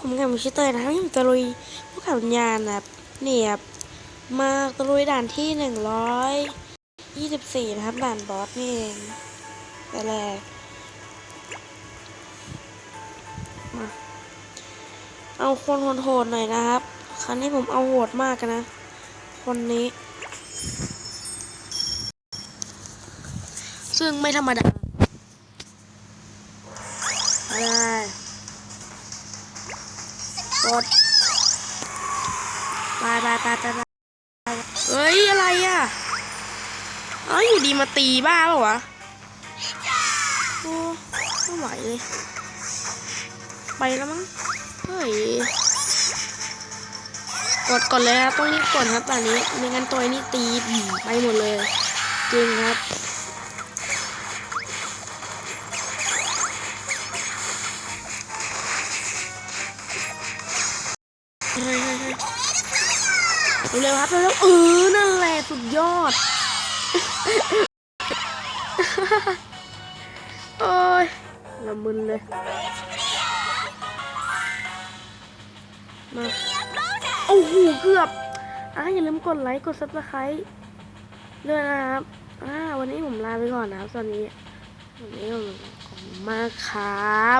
ผมกับมิชิเตอร์นะครับผมตะลุยผู้ขับวิญญานะครับนี่ครับมาตะลุยด่านที่หนึ่งร้อยยี่สิบสี่นะครับด่านบอสนี่เองแต่แรกมาเอาคนโหดๆหน่อยนะครับ ครั้งนี้ผมเอาโหดมากนะ คนนี้ ซึ่งไม่ธรรมดา กดไปไปไปไปไปเอ้ย อะไรอะเอ้ยอยู่ดีมาตีบ้าเปล่าวะโอ้ไม่ไหวเลย ไปแล้วมั้ง เฮ้ย กดก่อนเลยครับ ต้องรีบกดครับตอนนี้ ไม่งั้นตัวนี้ตีไปหมดเลย จริงครับ เร็วๆครับเร็วๆเออนั่นแหละสุดยอด โอ้ยละมึนเลยมาโอ้โหเกือบอะอย่าลืมกดไลค์กดซับสไครต์ด้วยนะครับอ่าวันนี้ผมลาไปก่อนนะครับตอนนี้วันนี้ผมขอบคุณมากครับ